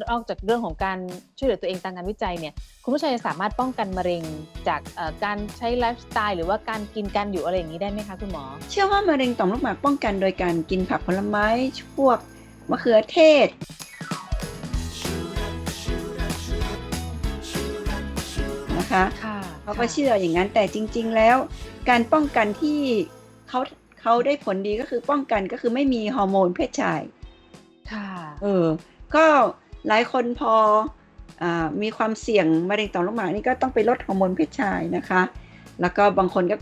นอกจากเรื่องของการช่วยเหลือตัวเองตามงานวิจัยเนี่ยคุณผู้ชายจะสามารถป้องกันมะเร็งจากเอ่อการใช้ไลฟ์สไตล์หรือว่าการกินการอยู่อะไรอย่างนี้ได้ไหมคะคุณหมอ เชื่อว่ามะเร็งต่อมลูกหมากป้องกันโดยการกินผักผลไม้พวกมะเขือเทศนะคะค่ะเขาก็เชื่ออย่างนั้นแต่จริง ๆ แล้ว การป้องกันที่เขาเขาได้ผลดีก็คือป้องกันก็คือไม่มีฮอร์โมนเพศชาย ค่ะ เออ ก็ หลายคนพออมีความเสี่ยงมะเร็งต่อมลูกหมากนี่ก็ต้องไปลดฮอร์โมนเพศชายนะคะ แล้วก็บางคนก็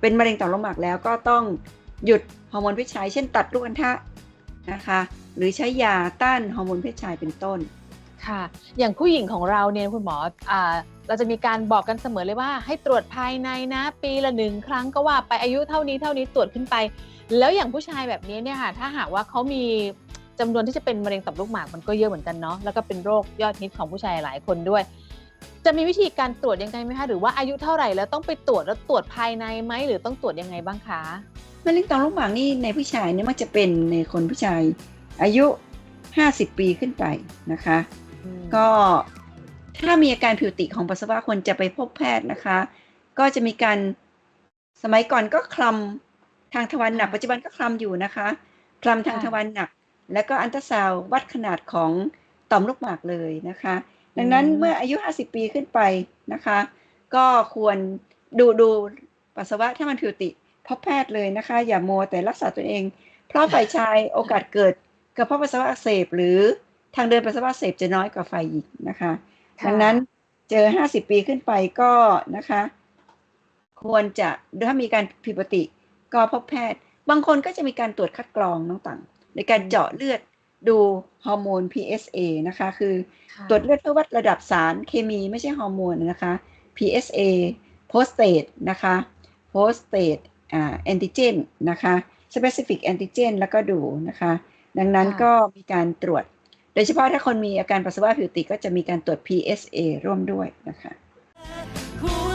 เป็นมะเร็งต่อมลูกหมากแล้วก็ต้องหยุดฮอร์โมนเพศชาย เช่นตัดลูกอัณฑะนะคะหรือใช้ยาต้านฮอร์โมนเพศชายเป็นต้นค่ะ อย่างผู้หญิงของเราเนี่ยคุณหมออเราจะมีการบอกกันเสมอเลยว่าให้ตรวจภายในนะ ปีละหนึ่งครั้งก็ว่าไปอายุเท่านี้เท่านี้ตรวจขึ้นไป แล้วอย่างผู้ชายแบบนี้เนี่ยค่ะถ้าหากว่าเขามี จำนวนที่จะเป็นมะเร็งต่อมลูกหมากมันก็เยอะเหมือนกันเนาะแล้วก็เป็นโรคยอดฮิตของผู้ชายหลายคนด้วย จะมีวิธีการตรวจยังไงไหมคะหรือว่าอายุเท่าไหร่แล้วต้องไปตรวจแล้วตรวจภายในไหมหรือต้องตรวจยังไงบ้างคะมะเร็งต่อมลูกหมากนี่ในผู้ชายเนี่ยมักจะเป็นในคนผู้ชาย อายุ 50 ปีขึ้นไปนะคะ ก็ถ้ามีอาการผิวติของปัสสาวะควรจะไปพบแพทย์นะคะ ก็จะมีการสมัยก่อนก็คลำทางทวารหนักค่ะปัจจุบันก็คลำอยู่นะคะคลำทางค่ะทวารหนัก แล้วก็อันตราซาวด์วัดขนาดของต่อมลูกหมากเลยนะคะ ดังนั้นเมื่ออายุ 50 ปีขึ้นไปนะคะ ก็ควรดูดูปัสสาวะถ้ามันผิวติพบแพทย์เลยนะคะ อย่ามัวแต่รักษาตัวเอง เพราะฝ่ายชายโอกาสเกิดกระเพาะปัสสาวะอักเสบ หรือทางเดินปัสสาวะอักเสบจะน้อยกว่าฝ่ายหญิงนะคะค่ะดังนั้นเจอ 50 ปีขึ้นไปก็นะคะ ควรจะถ้ามีการผิดปกติก็พบแพทย์ บางคนก็จะมีการตรวจคัดกรองน้องต่าง ในการเจาะเลือดดูฮอร์โมน PSA นะคะ คือค่ะตรวจเลือดเพื่อวัดระดับสารเคมีไม่ใช่ฮอร์โมนนะคะ PSA prostate นะคะ prostate อ่า antigen นะคะ specific antigen แล้วก็ดูนะคะ ดังนั้นค่ะก็มีการตรวจ โดยเฉพาะถ้าคนมีอาการปัสสาวะผิวติดก็จะมีการตรวจ PSA ร่วมด้วยนะคะ「